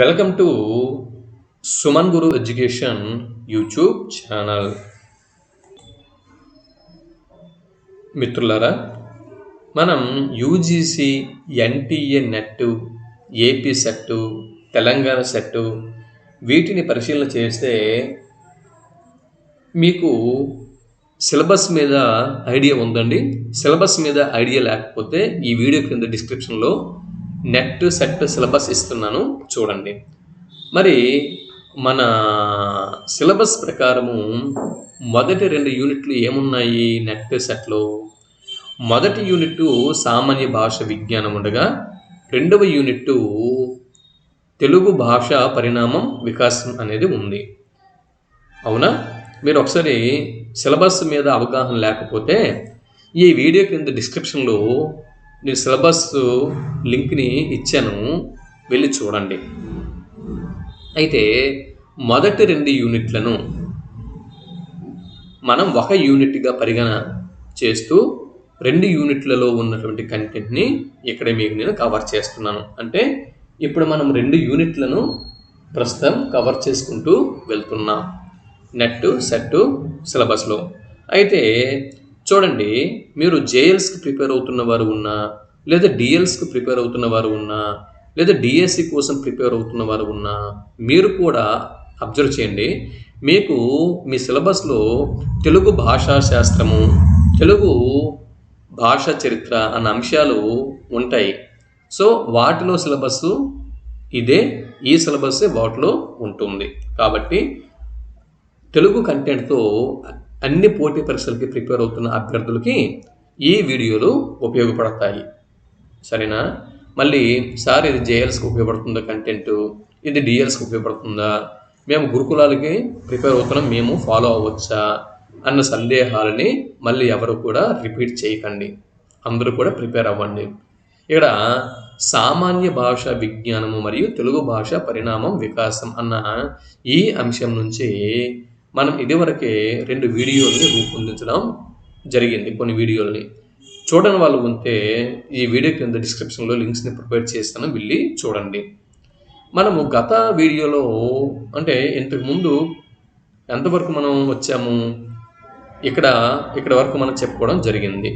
Welcome to Suman Guru education YouTube channel. మిత్రులారా మనం UGC NTA NET AP SET Telangana SET వీటిని పరిశీలన చేస్తే మీకు సిలబస్ మీద ఐడియా ఉందండి. సిలబస్ మీద ఐడియా లేకపోతే ఈ వీడియో కింద డిస్క్రిప్షన్లో నెట్ సెట్ సిలబస్ ఇస్తున్నాను. చూడండి. మరి మన సిలబస్ ప్రకారము మొదటి రెండు యూనిట్లు ఏమున్నాయి నెట్ సెట్లో? మొదటి యూనిట్ సామాన్య భాష విజ్ఞానం ఉండగా రెండవ యూనిట్ తెలుగు భాష పరిణామం వికాసం అనేది ఉంది. అవునా? మీరు ఒకసారి సిలబస్ మీద అవగాహన లేకపోతే ఈ వీడియో కింద డిస్క్రిప్షన్లో నేను సిలబస్ లింక్ని ఇచ్చాను. వెళ్ళి చూడండి. అయితే మొదటి రెండు యూనిట్లను మనం ఒక యూనిట్గా పరిగణ చేస్తూ రెండు యూనిట్లలో ఉన్నటువంటి కంటెంట్ని ఇక్కడ మీకు నేను కవర్ చేస్తున్నాను. అంటే ఇప్పుడు మనం రెండు యూనిట్లను ప్రస్తుతం కవర్ చేసుకుంటూ వెళ్తున్నాం. నెట్ సెట్ సిలబస్లో. అయితే చూడండి మీరు జేఎల్స్కి ప్రిపేర్ అవుతున్న వారు ఉన్నా లేదా డిఎల్స్కి ప్రిపేర్ అవుతున్న వారు ఉన్నా లేదా డిఎస్సి కోసం ప్రిపేర్ అవుతున్న వారు ఉన్నా మీరు కూడా అబ్జర్వ్ చేయండి. మీకు మీ సిలబస్లో తెలుగు భాషా శాస్త్రము తెలుగు భాషా చరిత్ర అన్న అంశాలు ఉంటాయి. సో వాటిలో సిలబస్ ఇదే ఈ సిలబస్ వాటిలో ఉంటుంది. కాబట్టి తెలుగు కంటెంట్తో అన్ని పోటీ పరీక్షలకి ప్రిపేర్ అవుతున్న అభ్యర్థులకి ఈ వీడియోలు ఉపయోగపడతాయి. సరేనా? మళ్ళీ సార్ ఇది జేఎల్స్కి ఉపయోగపడుతుందా కంటెంట్ ఇది డిఎల్స్కి ఉపయోగపడుతుందా? మేము గురుకులాలకి ప్రిపేర్ అవుతున్నాం మేము ఫాలో అవ్వచ్చా? అన్న సందేహాలని మళ్ళీ ఎవరు కూడా రిపీట్ చేయకండి. అందరూ కూడా ప్రిపేర్ అవ్వండి. ఇక్కడ సామాన్య భాష విజ్ఞానము మరియు తెలుగు భాష పరిణామం వికాసం అన్న ఈ అంశం నుంచి మనం ఇదివరకే రెండు వీడియోల్ని రూపొందించడం జరిగింది కొన్ని వీడియోల్ని. చూడని వాళ్ళు ఉంటే ఈ వీడియో కింద డిస్క్రిప్షన్లో లింక్స్ని ప్రొవైడ్ చేస్తాను వెళ్ళి చూడండి. మనము గత వీడియోలో అంటే ఇంతకుముందు ఎంతవరకు మనం వచ్చాము? ఇక్కడ ఇక్కడ వరకు మనం చెప్పుకోవడం జరిగింది.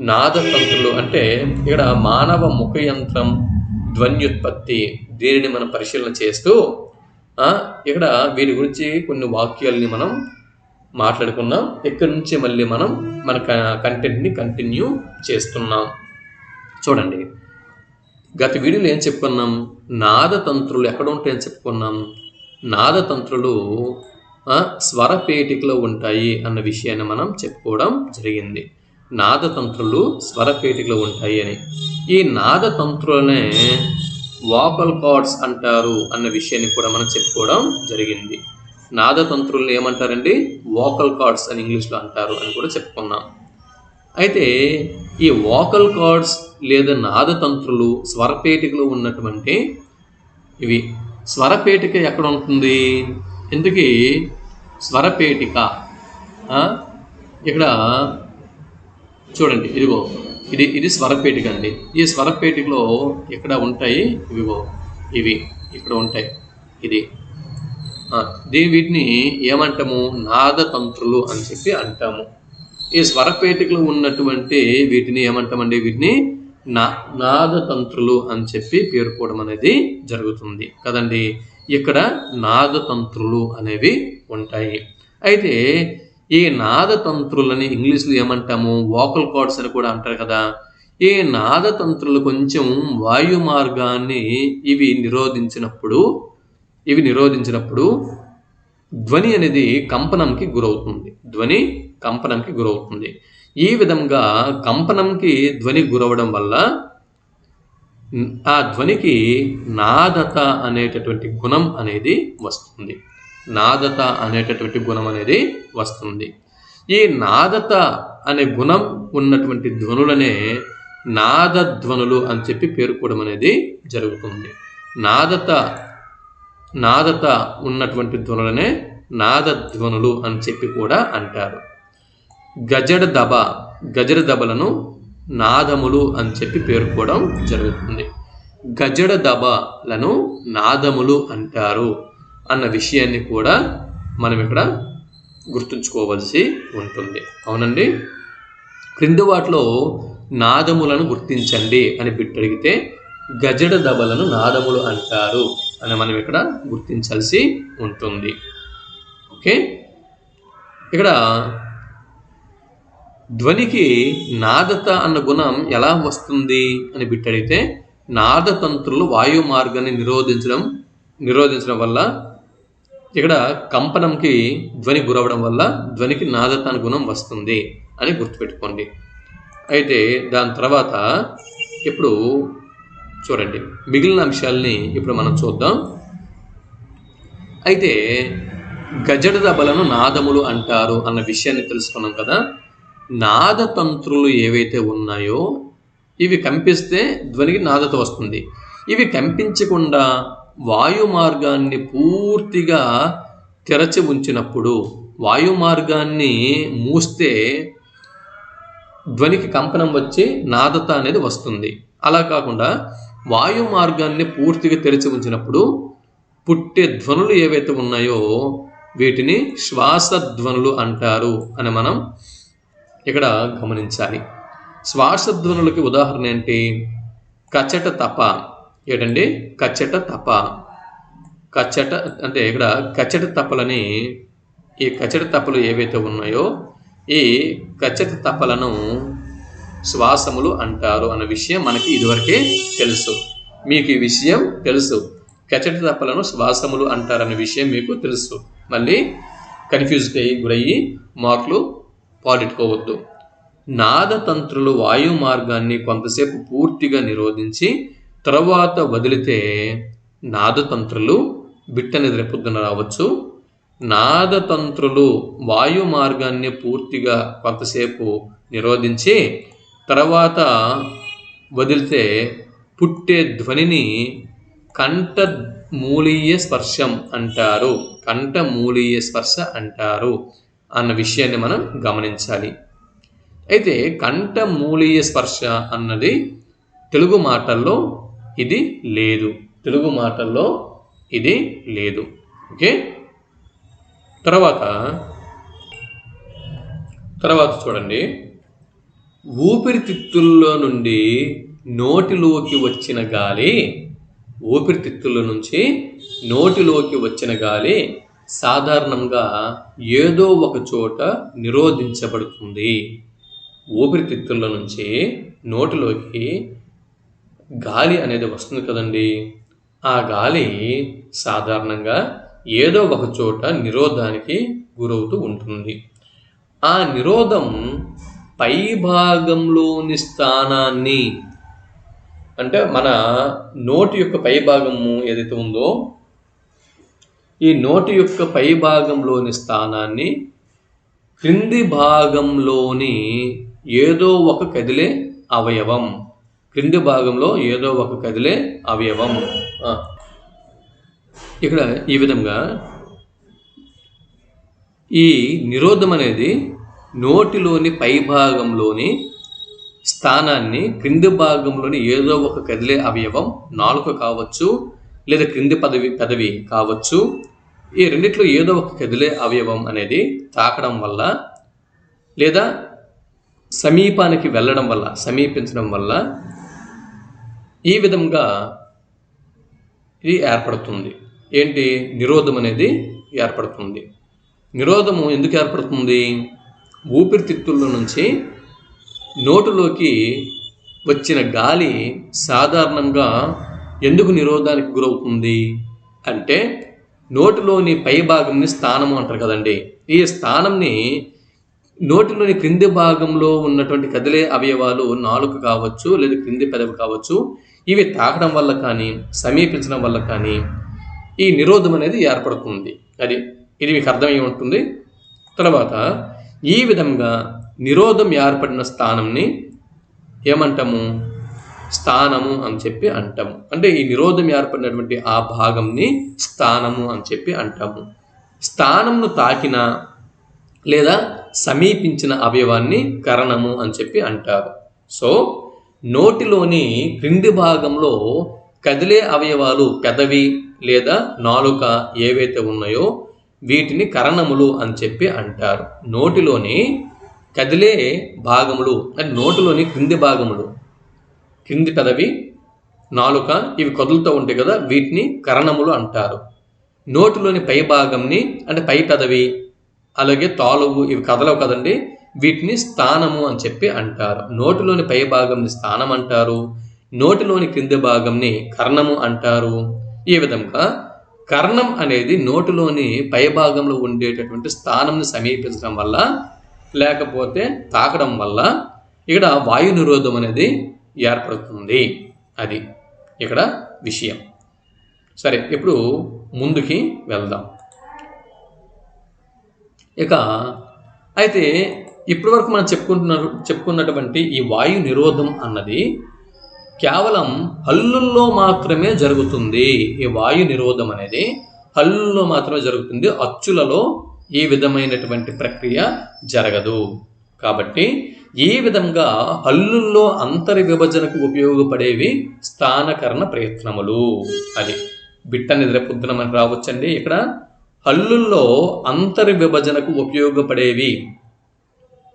నాదతంత్రులు అంటే ఇక్కడ మానవ ముఖ యంత్రం ధ్వన్యుత్పత్తి దీనిని మనం పరిశీలన చేస్తూ ఇక్కడ వీటి గురించి కొన్ని వాక్యాలని మనం మాట్లాడుకున్నాం. ఇక్కడ నుంచి మళ్ళీ మనం మన కంటెంట్ని కంటిన్యూ చేస్తున్నాం. చూడండి. గత వీడియోలో ఏం చెప్పుకున్నాం? నాదతంత్రులు ఎక్కడ ఉంటాయని చెప్పుకున్నాం. నాదతంత్రులు స్వరపేటికలో ఉంటాయి అన్న విషయాన్ని మనం చెప్పుకోవడం జరిగింది. నాదతంత్రులు స్వరపేటికలో ఉంటాయి అని. ఈ నాదతంత్రులనే వాకల్ కార్డ్స్ అంటారు అన్న విషయాన్ని కూడా మనం చెప్పుకోవడం జరిగింది. నాదతంత్రుల్ని ఏమంటారండి? వాకల్ కార్డ్స్ అని ఇంగ్లీష్లో అంటారు అని కూడా చెప్పుకున్నాం. అయితే ఈ వాకల్ కార్డ్స్ లేదా నాదతంత్రులు స్వరపేటికలో ఉన్నటువంటి ఇవి స్వరపేటిక ఎక్కడ ఉంటుంది? ఎందుకీ? స్వరపేటిక ఇక్కడ చూడండి ఇదిగో ఇది ఇది స్వరపేటిక అండి ఈ స్వరపేటికలో ఇక్కడ ఉంటాయి? ఇవిగో ఇవి ఇక్కడ ఉంటాయి. ఇది. దీ వీటిని ఏమంటాము? నాదతంత్రులు అని చెప్పి అంటాము. ఈ స్వరపేటికలో ఉన్నటువంటి వీటిని ఏమంటామండి? వీటిని నా నాదతంత్రులు అని చెప్పి పేర్కోవడం అనేది జరుగుతుంది. కదండి? ఇక్కడ నాదతంత్రులు అనేవి ఉంటాయి. అయితే ఈ నాదతంత్రులని ఇంగ్లీష్లో ఏమంటాము? వాకల్ కార్డ్స్ అని కూడా అంటారు కదా. ఈ నాదతంత్రులు కొంచెం వాయు మార్గాన్ని ఇవి నిరోధించినప్పుడు ఇవి నిరోధించినప్పుడు ధ్వని అనేది కంపనంకి గురవుతుంది. ధ్వని కంపనంకి గురవుతుంది. ఈ విధంగా కంపనంకి ధ్వని గురవడం వల్ల ఆ ధ్వనికి నాదత అనేటటువంటి గుణం అనేది వస్తుంది. నాదత అనేటటువంటి గుణం అనేది వస్తుంది. ఈ నాదత అనే గుణం ఉన్నటువంటి ధ్వనులనే నాదధ్వనులు అని చెప్పి పేర్కోవడం అనేది జరుగుతుంది. నాదత నాదత ఉన్నటువంటి ధ్వనులనే నాదధ్వనులు అని చెప్పి కూడా అంటారు. గజడ దబ గజడ దబలను నాదములు అని చెప్పి పేర్కోవడం జరుగుతుంది. గజడ దబలను నాదములు అంటారు. అన్న విషయాన్ని కూడా మనం ఇక్కడ గుర్తుంచుకోవలసి ఉంటుంది. అవునండి? క్రింది వాటిలో నాదములను గుర్తించండి అని బిట్ అడిగితే గజడ దబలను నాదములు అంటారు అని మనం ఇక్కడ గుర్తించాల్సి ఉంటుంది. ఓకే? ఇక్కడ ధ్వనికి నాదత అన్న గుణం ఎలా వస్తుంది అని బిట్టడితే నాదతంత్రులు వాయు మార్గాన్ని నిరోధించడం నిరోధించడం వల్ల ఇక్కడ కంపనంకి ధ్వని గురవడం వల్ల ధ్వనికి నాదత గుణం వస్తుంది అని గుర్తుపెట్టుకోండి. అయితే దాని తర్వాత ఇప్పుడు చూడండి. మిగిలిన అంశాలని ఇప్పుడు మనం చూద్దాం. అయితే గజడ దబలను నాదములు అంటారు అన్న విషయాన్ని తెలుసుకున్నాం కదా. నాదతంత్రులు ఏవైతే ఉన్నాయో ఇవి కంపిస్తే ధ్వనికి నాదత వస్తుంది. ఇవి కంపించకుండా వాయు మార్గాన్ని పూర్తిగా తెరచి ఉంచినప్పుడు వాయు మార్గాన్ని మూస్తే ధ్వనికి కంపనం వచ్చి నాదత అనేది వస్తుంది. అలా కాకుండా వాయు మార్గాన్ని పూర్తిగా తెరిచి ఉంచినప్పుడు పుట్టే ధ్వనులు ఏవైతే ఉన్నాయో వీటిని శ్వాస ధ్వనులు అంటారు అని మనం ఇక్కడ గమనించాలి. శ్వాస ధ్వనులకి ఉదాహరణ ఏంటి? కచట తప. ఏంటండి? కచ్చట తప. కచ్చట అంటే ఇక్కడ కచ్చట తపలని ఈ కచ్చట తపలు ఏవైతే ఉన్నాయో ఈ కచ్చట తపలను శ్వాసములు అంటారు అన్న విషయం మనకి ఇదివరకే తెలుసు. మీకు ఈ విషయం తెలుసు. కచ్చట తప్పలను శ్వాసములు అంటారన్న విషయం మీకు తెలుసు. మళ్ళీ కన్ఫ్యూజ్డ్ అయ్యి గురయ్యి మార్కులు పాలిట్టుకోవద్దు. నాదతంత్రులు వాయు మార్గాన్ని కొంతసేపు పూర్తిగా నిరోధించి తర్వాత వదిలితే నాదతంత్రులు బిట్టని పొద్దున రావచ్చు. నాదతంత్రులు వాయు మార్గాన్ని పూర్తిగా కొంతసేపు నిరోధించి తర్వాత వదిలితే పుట్టే ధ్వనిని కంఠ మూలీయ స్పర్శం అంటారు. కంఠ మూలీయ స్పర్శ అంటారు అన్న విషయాన్ని మనం గమనించాలి. అయితే కంఠ మూలీయ స్పర్శ అన్నది తెలుగు మాటల్లో ఇది లేదు. తెలుగు మాటల్లో ఇది లేదు. ఓకే? తర్వాత తర్వాత చూడండి. ఊపిరితిత్తుల్లో నుండి నోటిలోకి వచ్చిన గాలి ఊపిరితిత్తుల నుంచి నోటిలోకి వచ్చిన గాలి సాధారణంగా ఏదో ఒక చోట నిరోధించబడుతుంది. ఊపిరితిత్తుల నుంచి నోటిలోకి గాలి అనేది వస్తుంది కదండి. ఆ గాలి సాధారణంగా ఏదో ఒక చోట నిరోధానికి గురవుతూ ఉంటుంది. ఆ నిరోధం పై భాగంలోని స్థానాన్ని అంటే మన నోటి యొక్క పై భాగము ఏదైతే ఉందో ఈ నోటి యొక్క పై భాగంలోని స్థానాన్ని క్రింది భాగంలోని ఏదో ఒక కదిలే అవయవం. క్రింది భాగంలో ఏదో ఒక కదిలే అవయవం. ఇక్కడ ఈ విధంగా ఈ నిరోధం అనేది నోటిలోని పై భాగంలోని స్థానాన్ని క్రింది భాగంలోని ఏదో ఒక కదిలే అవయవం నాలుక కావచ్చు లేదా క్రింది పదవి పదవి కావచ్చు ఈ రెండిట్లో ఏదో ఒక కదిలే అవయవం అనేది తాకడం వల్ల లేదా సమీపానికి వెళ్ళడం వల్ల సమీపించడం వల్ల ఈ విధంగా ఇది ఏర్పడుతుంది. ఏంటి? నిరోధం అనేది ఏర్పడుతుంది. నిరోధము ఎందుకు ఏర్పడుతుంది? ఊపిరితిత్తుల నుంచి నోటులోకి వచ్చిన గాలి సాధారణంగా ఎందుకు నిరోధానికి గురవుతుంది? అంటే నోటిలోని పై భాగంని స్థానము అంటారు కదండి. ఈ స్థానంని నోటిలోని క్రింది భాగంలో ఉన్నటువంటి కదిలే అవయవాలు నాలుక కావచ్చు లేదా క్రింది పెదవి కావచ్చు ఇవి తాగడం వల్ల కానీ సమీపించడం వల్ల కానీ ఈ నిరోధం అనేది ఏర్పడుతుంది. అది ఇది మీకు అర్థమై ఉంటుంది. తర్వాత ఈ విధంగా నిరోధం ఏర్పడిన స్థానంని ఏమంటాము? స్థానము అని చెప్పి అంటాము. అంటే ఈ నిరోధం ఏర్పడినటువంటి ఆ భాగంని స్థానము అని చెప్పి అంటాము. స్థానంను తాకిన లేదా సమీపించిన అవయవాన్ని కరణము అని చెప్పి అంటారు. సో నోటిలోని క్రింది భాగంలో కదిలే అవయవాలు పెదవి లేదా నాలుక ఏవైతే ఉన్నాయో వీటిని కరణములు అని చెప్పి అంటారు. నోటిలోని కదిలే భాగములు అంటే నోటిలోని క్రింది భాగములు క్రింది పెదవి నాలుక ఇవి కదులుతూ ఉంటాయి కదా వీటిని కరణములు అంటారు. నోటిలోని పై భాగంని అంటే పై పెదవి అలాగే తాలువు ఇవి కదలవు కదండి వీటిని స్థానము అని చెప్పి అంటారు. నోటిలోని పై భాగంని స్థానం అంటారు. నోటిలోని క్రింది భాగంని కర్ణము అంటారు. ఈ విధంగా కర్ణం అనేది నోటిలోని పై భాగంలో ఉండేటటువంటి స్థానంని సమీపించడం వల్ల లేకపోతే తాకడం వల్ల ఇక్కడ వాయు నిరోధం అనేది ఏర్పడుతుంది. అది ఇక్కడ విషయం. సరే ఇప్పుడు ముందుకి వెళ్దాం. ఇక అయితే ఇప్పటివరకు మనం చెప్పుకుంటున్నారు చెప్పుకున్నటువంటి ఈ వాయు నిరోధం అన్నది కేవలం హల్లుల్లో మాత్రమే జరుగుతుంది. ఈ వాయు నిరోధం అనేది హల్లుల్లో మాత్రమే జరుగుతుంది. అచ్చులలో ఈ విధమైనటువంటి ప్రక్రియ జరగదు. కాబట్టి ఈ విధంగా హల్లుల్లో అంతరి విభజనకు ఉపయోగపడేవి స్థానకరణ ప్రయత్నములు. అది బిట్ట నిద్ర పొద్దున రావచ్చండి. ఇక్కడ హల్లుల్లో అంతరి విభజనకు ఉపయోగపడేవి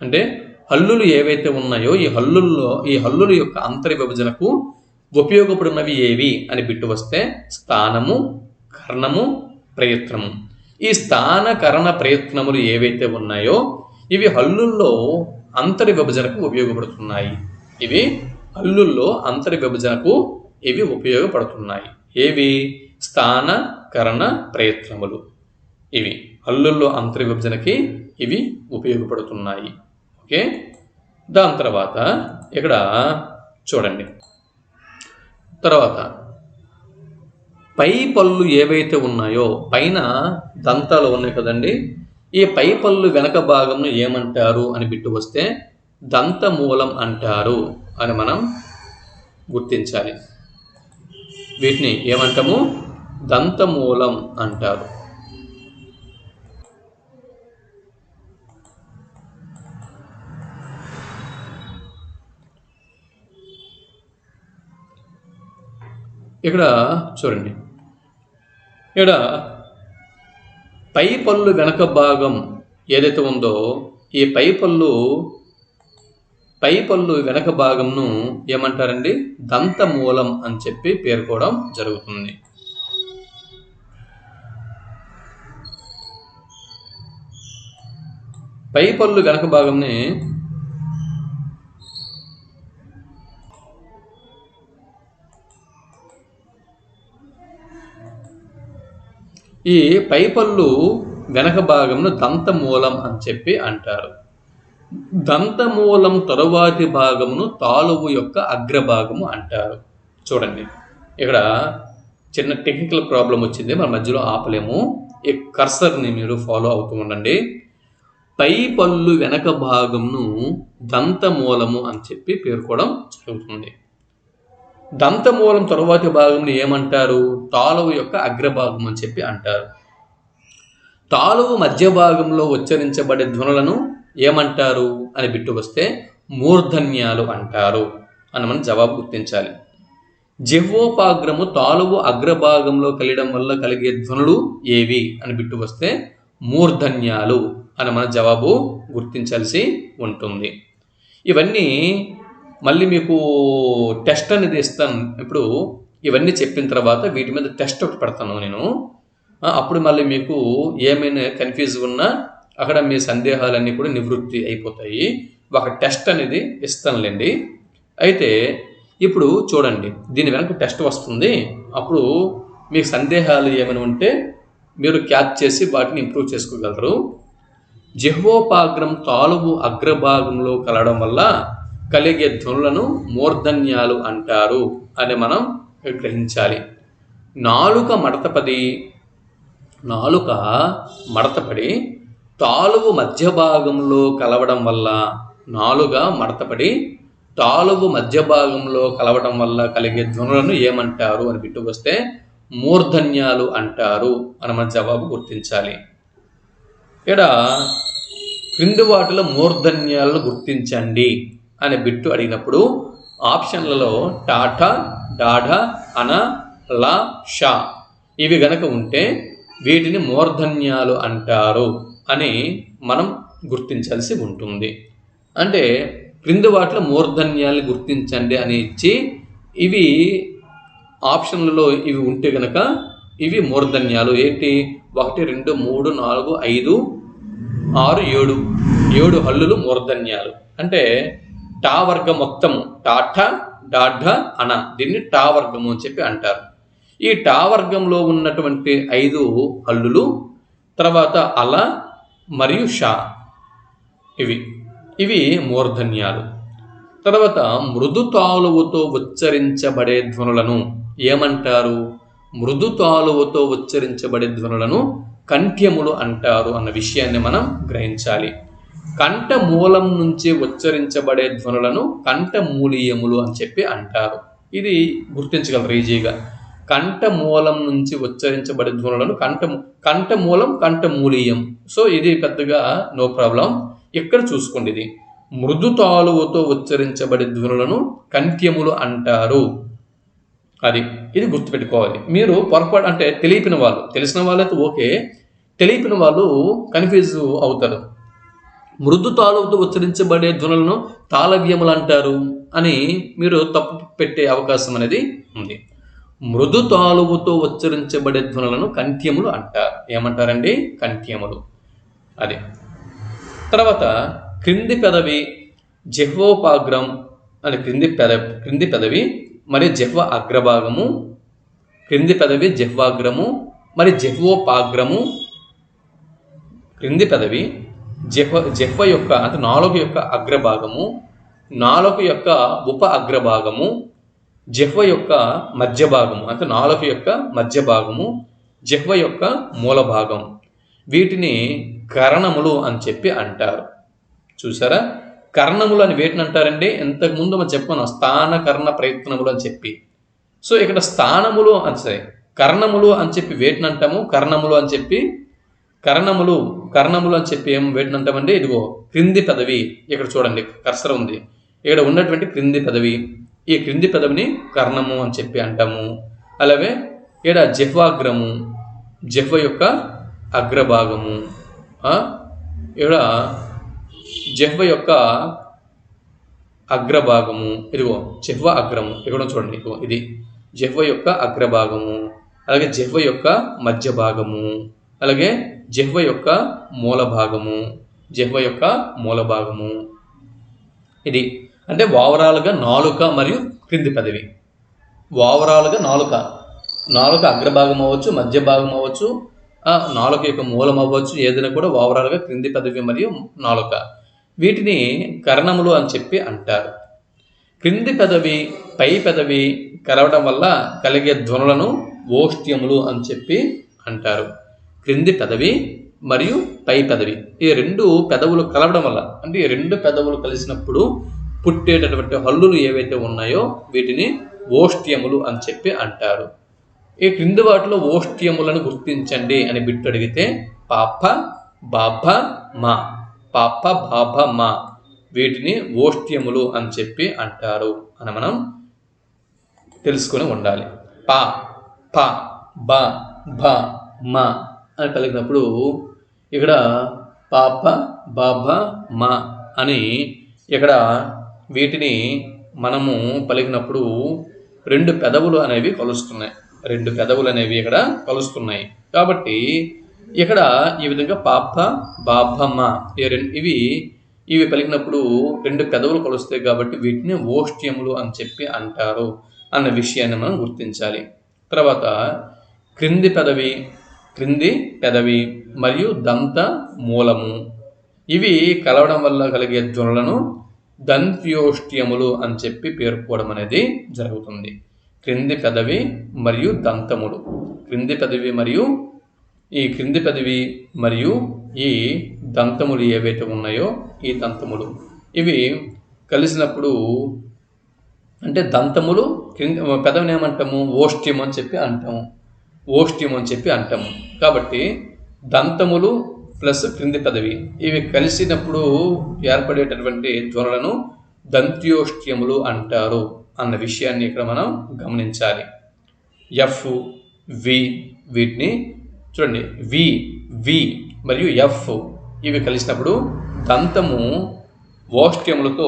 అంటే హల్లులు ఏవైతే ఉన్నాయో ఈ హల్లుల్లో ఈ హల్లుల యొక్క అంతరి విభజనకు ఉపయోగపడినవి ఏవి అని బిట్టు వస్తే స్థానము కర్ణము ప్రయత్నము. ఈ స్థాన కరణ ప్రయత్నములు ఏవైతే ఉన్నాయో ఇవి హల్లుల్లో అంతరి విభజనకు ఉపయోగపడుతున్నాయి. ఇవి హల్లుల్లో అంతరి విభజనకు ఇవి ఉపయోగపడుతున్నాయి. ఏవి? స్థాన కరణ ప్రయత్నములు. ఇవి హల్లుల్లో అంతరి విభజనకి ఇవి ఉపయోగపడుతున్నాయి. ఓకే? దాని తర్వాత ఇక్కడ చూడండి. తర్వాత పై పళ్ళు ఏవైతే ఉన్నాయో పైన దంతాలు ఉన్నాయి కదండి ఈ పై పళ్ళు వెనక భాగంను ఏమంటారు అని బిట్టు వస్తే దంతమూలం అంటారు అని మనం గుర్తించాలి. వీటిని ఏమంటాము? దంతమూలం అంటారు. ఇక్కడ చూడండి. ఇక్కడ పై పళ్ళు వెనక భాగం ఏదైతే ఉందో ఈ పై పళ్ళు పై పళ్ళు వెనక భాగంను ఏమంటారండి? దంతమూలం అని చెప్పి పేర్కోవడం జరుగుతుంది. పై పళ్ళు వెనక భాగంని ఈ పై పళ్ళు వెనక భాగంను దంతమూలం అని చెప్పి అంటారు. దంతమూలం తరువాతి భాగమును తాలువు యొక్క అగ్రభాగము అంటారు. చూడండి. ఇక్కడ చిన్న టెక్నికల్ ప్రాబ్లం వచ్చింది. మన మధ్యలో ఆపలేము. ఈ కర్సర్ని మీరు ఫాలో అవుతూ ఉండండి. పై పళ్ళు వెనక భాగంను దంతమూలము అని చెప్పి పేర్కోవడం జరుగుతుంది. దంతమూలం తరువాతి భాగంని ఏమంటారు? తాళువు యొక్క అగ్రభాగం అని చెప్పి అంటారు. తాళువు మధ్య భాగంలో ఉచ్చరించబడే ధ్వనులను ఏమంటారు? అని బిట్టు వస్తే మూర్ధన్యాలు అంటారు అని మనం జవాబు గుర్తించాలి. జిహ్వోపాగ్రము తాలువు అగ్రభాగంలో కలియడం వల్ల కలిగే ధ్వనులు ఏవి? అని బిట్టు వస్తే మూర్ధన్యాలు అని మన జవాబు గుర్తించాల్సి ఉంటుంది. ఇవన్నీ మళ్ళీ మీకు టెస్ట్ అనేది ఇస్తాను. ఇప్పుడు ఇవన్నీ చెప్పిన తర్వాత వీటి మీద టెస్ట్ ఒకటి పెడతాను నేను. అప్పుడు మళ్ళీ మీకు ఏమైనా కన్ఫ్యూజ్ ఉన్నా అక్కడ మీ సందేహాలన్నీ కూడా నివృత్తి అయిపోతాయి. ఒక టెస్ట్ అనేది ఇస్తానులేండి. అయితే ఇప్పుడు చూడండి దీని వెనక టెస్ట్ వస్తుంది. అప్పుడు మీకు సందేహాలు ఏమైనా ఉంటే మీరు క్యాచ్ చేసి వాటిని ఇంప్రూవ్ చేసుకోగలరు. జిహ్వోపాగ్రం తాలువు అగ్రభాగంలో కలవడం వల్ల కలిగే ధ్వనులను మూర్ధన్యాలు అంటారు అని మనం గ్రహించాలి. నాలుక మడతపడి నాలుక మడతపడి తాలువు మధ్య భాగంలో కలవడం వల్ల నాలుక మడతపడి తాలువు మధ్య భాగంలో కలవడం వల్ల కలిగే ధ్వనులను ఏమంటారు అని బిట్టు వస్తే మూర్ధన్యాలు అంటారు అని మన జవాబు గుర్తించాలి. ఇక్కడ క్రింది వాటిలో మూర్ధన్యాలను గుర్తించండి. అనే బిట్టు అడిగినప్పుడు ఆప్షన్లలో టాటా డాఢ అన లా షా ఇవి గనక ఉంటే వీటిని మూర్ధన్యాలు అంటారు అని మనం గుర్తించాల్సి ఉంటుంది. అంటే క్రింది వాటిలో మూర్ధన్యాల్ని గుర్తించండి అని ఇచ్చి ఇవి ఆప్షన్లలో ఇవి ఉంటే గనక ఇవి మూర్ధన్యాలు. ఏంటి? ఒకటి రెండు మూడు నాలుగు ఐదు ఆరు ఏడు. ఏడు హల్లులు మూర్ధన్యాలు. అంటే టా వర్గం మొత్తము టాఠ డాఢ అన దీన్ని టా వర్గము అని చెప్పి అంటారు. ఈ టా వర్గంలో ఉన్నటువంటి ఐదు హల్లులు తర్వాత అల మరియు షా. ఇవి. ఇవి మూర్ధన్యాలు. తర్వాత మృదు తాలువతో ఉచ్చరించబడే ధ్వనులను ఏమంటారు? మృదు తాలువతో ఉచ్చరించబడే ధ్వనులను కంఠ్యములు అంటారు అన్న విషయాన్ని మనం గ్రహించాలి. కంఠ మూలం నుంచి ఉచ్చరించబడే ధ్వనులను కంఠ మూలీయములు అని చెప్పి అంటారు. ఇది గుర్తించగలరు ఈజీగా. కంఠ మూలం నుంచి ఉచ్చరించబడే ధ్వనులను కంఠ కంఠ మూలం కంఠ మూలీయం. సో ఇది పెద్దగా నో ప్రాబ్లం. ఇక్కడ చూసుకోండి ఇది మృదు తాలువుతో ఉచ్చరించబడే ధ్వనులను కంఠ్యములు అంటారు. అది ఇది గుర్తుపెట్టుకోవాలి. మీరు పొరపాటు అంటే తెలియపిన వాళ్ళు తెలిసిన వాళ్ళైతే ఓకే. తెలియపిన వాళ్ళు కన్ఫ్యూజ్ అవుతారు. మృదు తాళుతో ఉచ్చరించబడే ధ్వనులను తాళవ్యములు అంటారు అని మీరు తప్పు పెట్టే అవకాశం అనేది ఉంది. మృదు తాళువుతో ఉచ్చరించబడే ధ్వనులను కంఠ్యములు అంటారు. ఏమంటారండి? కంఠ్యములు. అది. తర్వాత క్రింది పెదవి జహ్వోపాగ్రం అని క్రింది పెద క్రింది పెదవి మరి జహ్వ అగ్రభాగము క్రింది పెదవి జహ్వాగ్రము మరి జహ్వోపాగ్రము క్రింది పెదవి జహ్వ జహ్వ యొక్క అంటే నాలుగు యొక్క అగ్రభాగము నాలుగు యొక్క ఉప అగ్రభాగము జహ్వ యొక్క మధ్య భాగము అంటే నాలుగు యొక్క మధ్య భాగము జహ్వ యొక్క మూల భాగం వీటిని కరణములు అని చెప్పి అంటారు. చూసారా? కర్ణములు అని వేటిని అంటారండి. ఇంతకుముందు మనం చెప్పాను స్థాన కర్ణ ప్రయత్నములు అని చెప్పి. సో ఇక్కడ స్థానములు అని సరే కర్ణములు అని చెప్పి వేటిని అంటాము కర్ణములు అని చెప్పి కర్ణములు కర్ణములు అని చెప్పి ఏం వేటిని ఇదిగో క్రింది పదవి. ఇక్కడ చూడండి కర్సర ఉంది. ఇక్కడ ఉన్నటువంటి క్రింది పదవి. ఈ క్రింది పదవిని కర్ణము అని చెప్పి అంటాము. అలాగే ఇక్కడ జహ్వాగ్రము జహ్వ యొక్క అగ్రభాగము. ఇక్కడ జహ్వ యొక్క అగ్రభాగము. ఇదిగో జహ్వ అగ్రము. ఇక్కడ చూడండి ఇదిగో ఇది. జహ్వ యొక్క అగ్రభాగము. అలాగే జహ్వ యొక్క మధ్య భాగము అలాగే జహ్వ యొక్క మూల భాగము జహ్వ యొక్క మూల భాగము. ఇది అంటే ఓవరాల్గా నాలుక మరియు క్రింది పదవి. ఓవరాల్గా నాలుక. నాలుక అగ్రభాగం అవ్వచ్చు మధ్య భాగం అవ్వచ్చు నాలుక యొక్క మూలం అవ్వచ్చు ఏదైనా కూడా ఓవరాల్గా క్రింది పదవి మరియు నాలుక. వీటిని కరణములు అని చెప్పి అంటారు. క్రింది పెదవి పై పెదవి కలవడం వల్ల కలిగే ధ్వనులను ఓష్ట్యములు అని చెప్పి అంటారు. క్రింది పెదవి మరియు పై పెదవి. ఈ రెండు పెదవులు కలవడం వల్ల అంటే ఈ రెండు పెదవులు కలిసినప్పుడు పుట్టేటటువంటి హల్లులు ఏవైతే ఉన్నాయో వీటిని ఓష్ట్యములు అని చెప్పి అంటారు. ఈ క్రింది వాటిలో ఓష్ట్యములను గుర్తించండి అని బిట్టు అడిగితే పాప బాబ మా. పాప బాబ మా. వీటిని ఓష్ట్యములు అని చెప్పి అంటారు అని మనం తెలుసుకొని ఉండాలి. పా ప బ భ మ. అని పలికినప్పుడు ఇక్కడ పాప బాబ మా అని ఇక్కడ వీటిని మనము పలికినప్పుడు రెండు పెదవులు అనేవి కలుస్తున్నాయి. రెండు పెదవులు అనేవి ఇక్కడ కలుస్తున్నాయి. కాబట్టి ఇక్కడ ఈ విధంగా పాప బాబమ్మ ఈ రెండు ఇవి ఇవి పలికినప్పుడు రెండు పెదవులు కలుస్తాయి కాబట్టి వీటిని ఓష్ట్యములు అని చెప్పి అంటారు అన్న విషయాన్ని మనం గుర్తించాలి. తర్వాత క్రింది పెదవి క్రింది పెదవి మరియు దంత మూలము. ఇవి కలవడం వల్ల కలిగే ధ్వనులను దంత్యోష్ట్యములు అని చెప్పి పేర్కోవడం అనేది జరుగుతుంది. క్రింది పెదవి మరియు దంతములు. క్రింది పెదవి మరియు ఈ క్రింది పెదవి మరియు ఈ దంతములు ఏవైతే ఉన్నాయో ఈ దంతములు. ఇవి కలిసినప్పుడు అంటే దంతములు క్రింది పెదవిని ఏమంటాము? ఓష్ట్యం అని చెప్పి అంటాము. ఓష్ట్యం అని చెప్పి అంటాము కాబట్టి దంతములు ప్లస్ క్రింది పదవి. ఇవి కలిసినప్పుడు ఏర్పడేటటువంటి ధ్వనులను దంత్యోష్ట్యములు అంటారు అన్న విషయాన్ని ఇక్కడ మనం గమనించాలి. ఎఫ్ వి వీటిని చూడండి. వి వి మరియు ఎఫ్ ఇవి కలిసినప్పుడు దంతము ఓష్ట్యములతో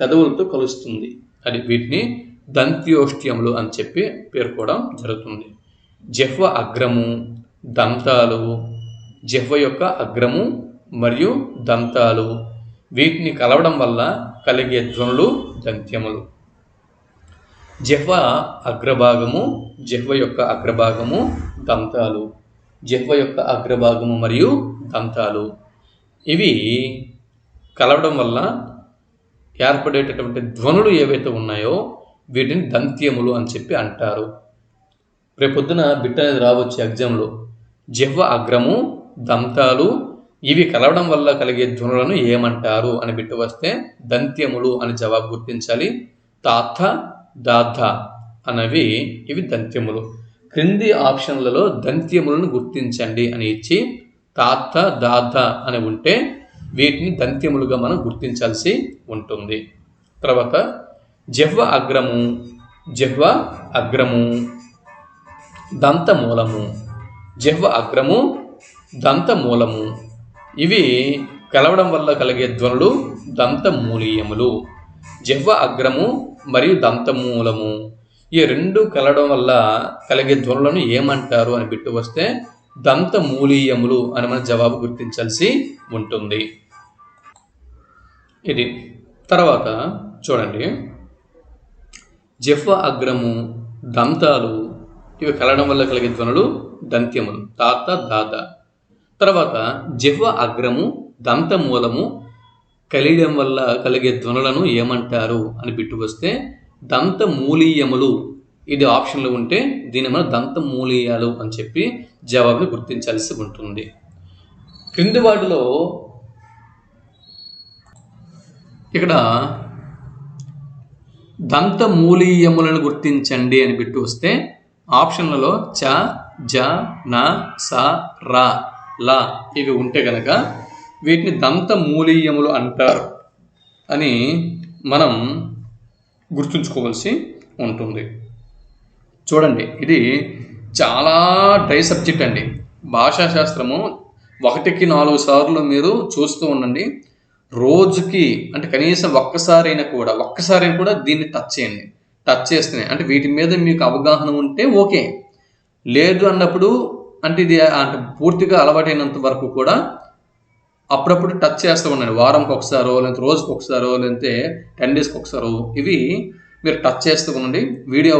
పెదవులతో కలుస్తుంది. అది వీటిని దంత్యోష్ట్యములు అని చెప్పి పేర్కోవడం జరుగుతుంది. జహ్వ అగ్రము దంతాలు. జహ్వ యొక్క అగ్రము మరియు దంతాలు. వీటిని కలవడం వల్ల కలిగే ధ్వనులు దంత్యములు. జహ్వ అగ్రభాగము జహ్వ యొక్క అగ్రభాగము దంతాలు. జహ్వ యొక్క అగ్రభాగము మరియు దంతాలు. ఇవి కలవడం వల్ల ఏర్పడేటటువంటి ధ్వనులు ఏవైతే ఉన్నాయో వీటిని దంత్యములు అని చెప్పి అంటారు. రేపొద్దున బిట్ అనేది రావచ్చు ఎగ్జామ్లో. జిహ్వ అగ్రము దంతాలు ఇవి కలవడం వల్ల కలిగే ధ్వనులను ఏమంటారు? అని బిట్టు వస్తే దంత్యములు అని జవాబు గుర్తించాలి. తాత దాథ అనేవి ఇవి దంత్యములు. క్రింది ఆప్షన్లలో దంత్యములను గుర్తించండి అని ఇచ్చి తాత దాధ అని ఉంటే వీటిని దంత్యములుగా మనం గుర్తించాల్సి ఉంటుంది. తర్వాత జహ్వ అగ్రము జిహ్వ అగ్రము దంత మూలము జిహ్వ అగ్రము దంత మూలము ఇవి కలవడం వల్ల కలిగే ధ్వనులు దంతమూలీయములు. జిహ్వ అగ్రము మరియు దంతమూలము. ఈ రెండు కలవడం వల్ల కలిగే ధ్వనులను ఏమంటారు అని బిట్టు వస్తే దంతమూలీయములు అని మన జవాబు గుర్తించాల్సి ఉంటుంది. ఇది. తర్వాత చూడండి. జిహ్వ అగ్రము దంతాలు ఇవి కలడం వల్ల కలిగే ధ్వనులు దంత్యములు తాత దాత. తర్వాత జిహ్వ అగ్రము దంత మూలము కలియడం వల్ల కలిగే ధ్వనులను ఏమంటారు అని బిట్టు వస్తే దంత మూలీయములు. ఇది ఆప్షన్లో ఉంటే దీని మన దంత మూలీయాలు అని చెప్పి జవాబు గుర్తించాల్సి ఉంటుంది. క్రింది వాటిలో ఇక్కడ దంత మూలీయములను గుర్తించండి అని బిట్టు వస్తే ఆప్షన్లలో చ జ న స రా లా ఇవి ఉంటే కనుక వీటిని దంత మూలీయములు అంటారు అని మనం గుర్తుంచుకోవాల్సి ఉంటుంది. చూడండి ఇది చాలా డ్రై సబ్జెక్ట్ అండి. భాషాశాస్త్రము ఒకటికి నాలుగు సార్లు మీరు చూస్తూ ఉండండి. రోజుకి అంటే కనీసం ఒక్కసారైనా కూడా ఒక్కసారైనా కూడా దీన్ని టచ్ చేయండి. టచ్ చేస్తున్నాయి. అంటే వీటి మీద మీకు అవగాహన ఉంటే ఓకే. లేదు అన్నప్పుడు అంటే ఇది అంటే పూర్తిగా అలవాటైనంత వరకు కూడా అప్పుడప్పుడు టచ్ చేస్తూ ఉండండి. వారంకి ఒకసారో లేకపోతే రోజుకి ఒకసారో లేకపోతే టెన్ డేస్కి ఒకసారో ఇవి మీరు టచ్ చేస్తూ ఉండండి. వీడియో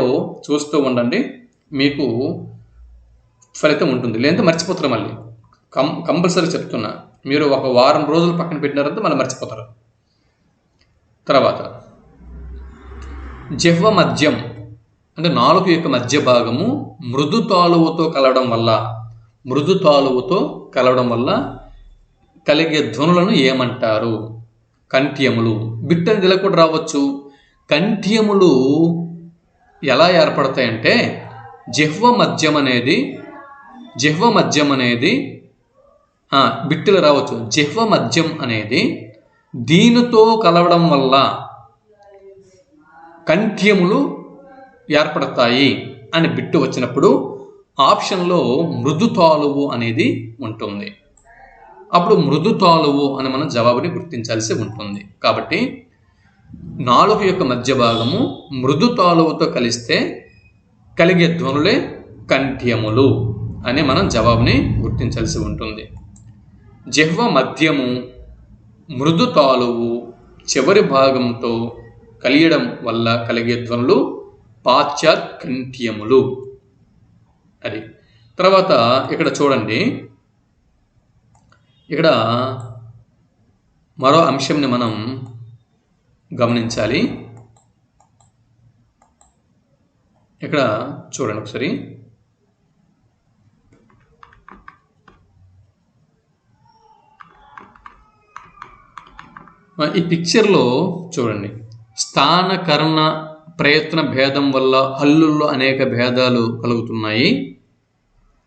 చూస్తూ ఉండండి. మీకు ఫలితం ఉంటుంది. లేదంటే మర్చిపోతారు మళ్ళీ. కం కంపల్సరీ చెప్తున్నా. మీరు ఒక వారం రోజులు పక్కన పెట్టినారంటే మళ్ళీ మర్చిపోతారు. తర్వాత జిహ్వ మధ్యం అంటే నాలుగు యొక్క మధ్య భాగము మృదు తాలువుతో కలవడం వల్ల మృదు తాలువుతో కలవడం వల్ల కలిగే ధ్వనులను ఏమంటారు? కంఠ్యములు. బిట్టని ఇలా కూడా రావచ్చు. కంఠ్యములు ఎలా ఏర్పడతాయంటే జిహ్వ మధ్యం అనేది జిహ్వ మధ్యం అనేది బిట్టలు రావచ్చు. జిహ్వ మధ్యం అనేది దీనితో కలవడం వల్ల కంఠ్యములు ఏర్పడతాయి అని బిట్టు వచ్చినప్పుడు ఆప్షన్లో మృదు తాలువు అనేది ఉంటుంది. అప్పుడు మృదు తాలువు అని మనం జవాబుని గుర్తించాల్సి ఉంటుంది. కాబట్టి నాలుగు యొక్క మధ్య భాగము మృదు తాలువుతో కలిస్తే కలిగే ధ్వనులే కంఠ్యములు అని మనం జవాబుని గుర్తించాల్సి ఉంటుంది. జిహ్వ మధ్యము మృదు తాలువు చివరి భాగంతో కలియడం వల్ల కలిగే ధ్వనులు పాశ్చాత్కంఠ్యములు అది. తర్వాత ఇక్కడ చూడండి. ఇక్కడ మరో అంశంని మనం గమనించాలి. ఇక్కడ చూడండి ఒకసారి. ఈ పిక్చర్లో చూడండి. స్థానకరణ ప్రయత్న భేదం వల్ల హల్లుల్లో అనేక భేదాలు కలుగుతున్నాయి.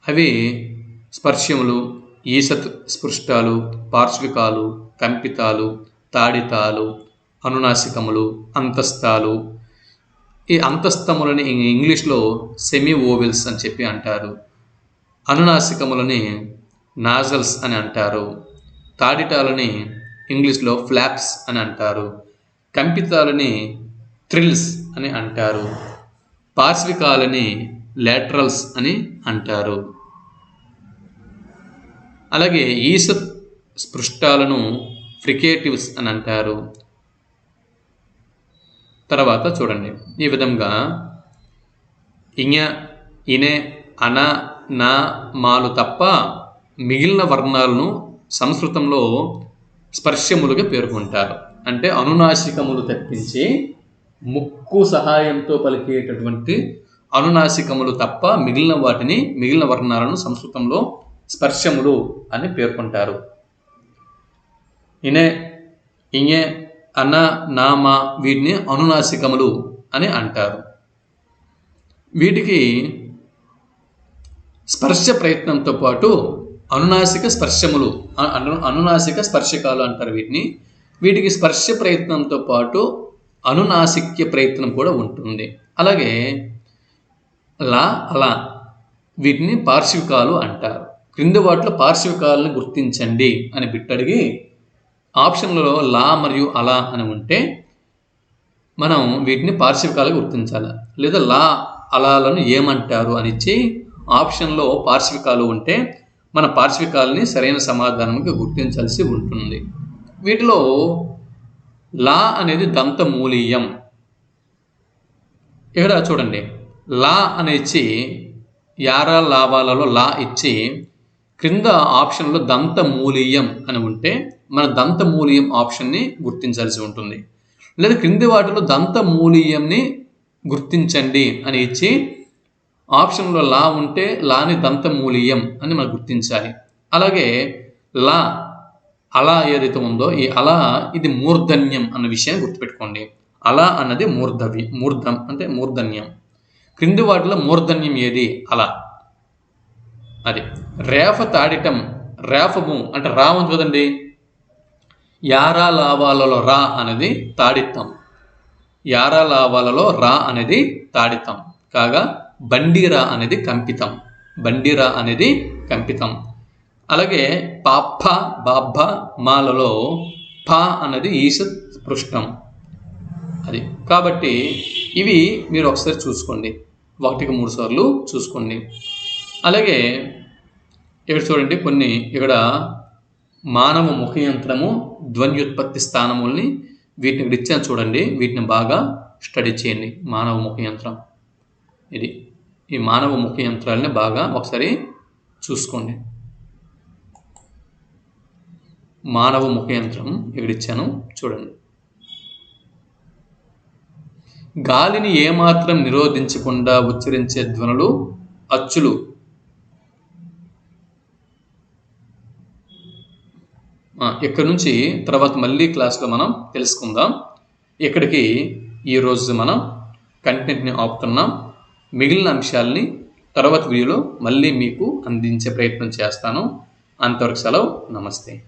అవి స్పర్శములు ఈసత్ స్పృష్టాలు పార్శ్వికాలు కంపితాలు తాడితాలు అనునాసికములు అంతస్తాలు ఈ అంతస్తములని ఇంగ్లీష్లో సెమీ ఓవెల్స్ అని చెప్పి అంటారు. అనునాసికములని నాజల్స్ అని అంటారు. తాడిటాలని ఇంగ్లీష్లో ఫ్లాప్స్ అని అంటారు. కంపితాలని థ్రిల్స్ అని అంటారు. పార్శ్వికాలని లేటరల్స్ అని అంటారు. అలాగే ఈస స్పృష్టాలను ఫ్రికేటివ్స్ అని అంటారు. తర్వాత చూడండి. ఈ విధంగా ఇఞ ఇనే అన నా మాలు తప్ప మిగిలిన వర్ణాలను సంస్కృతంలో స్పర్శములుగా పేర్కొంటారు. అంటే అనునాసికములు తప్పించి ముక్కు సహాయంతో పలికేటటువంటి అనునాసికములు తప్ప మిగిలిన వాటిని మిగిలిన వర్ణాలను సంస్కృతంలో స్పర్శములు అని పేర్కొంటారు. ఇనే ఇయే అన నామ వీటిని అనునాసికములు అని అంటారు. వీటికి స్పర్శ ప్రయత్నంతో పాటు అనునాసిక స్పర్శములు అను అనునాసిక స్పర్శకాలు అంటారు వీటిని. వీటికి స్పర్శ ప్రయత్నంతో పాటు అనునాసిక్య ప్రయత్నం కూడా ఉంటుంది. అలాగే లా అలా వీటిని పార్శ్వికాలు అంటారు. క్రింది వాటిలో పార్శ్వికాలను గుర్తించండి అని బిట్టడిగి ఆప్షన్లలో లా మరియు అలా అని ఉంటే మనం వీటిని పార్శ్వికాలుగా గుర్తించాలి. లేదా లా అలాలను ఏమంటారు అని ఇచ్చి ఆప్షన్లో పార్శ్వికాలు ఉంటే మన పార్శ్వికాలని సరైన సమాధానంగా గుర్తించాల్సి ఉంటుంది. వీటిలో లా అనేది దంతమూలీయం. ఇక్కడ చూడండి. లా అని ఇచ్చి యారా లాభాలలో లా ఇచ్చి క్రింద ఆప్షన్లో దంతమూలీయం అని ఉంటే మన దంతమూలీయం ఆప్షన్ని గుర్తించాల్సి ఉంటుంది. లేదా క్రింది వాటిలో దంతమూలీయంని గుర్తించండి అని ఇచ్చి ఆప్షన్లో లా ఉంటే లాని దంతమూలీయం అని మనం గుర్తించాలి. అలాగే లా అలా ఏదైతే ఉందో ఈ అలా ఇది మూర్ధన్యం అన్న విషయాన్ని గుర్తుపెట్టుకోండి. అలా అన్నది మూర్ధవి మూర్ధం అంటే మూర్ధన్యం. క్రింది వాటిలో మూర్ధన్యం ఏది? అలా. అది. రేఫ తాడిటం రేఫము అంటే రా ఉంది కదండి. యారా లాభాలలో రా అనేది తాడిత్తం. యారా లాభాలలో రా అనేది తాడితం కాగా బండిరా అనేది కంపితం. బండిరా అనేది కంపితం. అలాగే పాప్ప బాబ్బ మాలలో ప అన్నది ఈస పృష్టం. అది. కాబట్టి ఇవి మీరు ఒకసారి చూసుకోండి. ఒకటికి మూడు సార్లు చూసుకోండి. అలాగే ఇక్కడ చూడండి కొన్ని ఇక్కడ మానవ ముఖయంత్రము ధ్వన్యుత్పత్తి స్థానముల్ని వీటిని ఇక్కడ ఇచ్చాను చూడండి. వీటిని బాగా స్టడీ చేయండి. మానవ ముఖయంత్రం. ఇది. ఈ మానవ ముఖ యంత్రాలని బాగా ఒకసారి చూసుకోండి. మానవ ముఖయంత్రం ఇక్కడ ఇచ్చాను చూడండి. గాలిని ఏమాత్రం నిరోధించకుండా ఉచ్చరించే ధ్వనులు అచ్చులు. ఇక్కడ నుంచి తర్వాత మళ్ళీ క్లాస్లో మనం తెలుసుకుందాం. ఇక్కడికి ఈరోజు మనం కంటెంట్ని ఆపుతున్నాం. మిగిలిన అంశాలని తర్వాత వీడియోలో మళ్ళీ మీకు అందించే ప్రయత్నం చేస్తాను. అంతవరకు సెలవు. నమస్తే.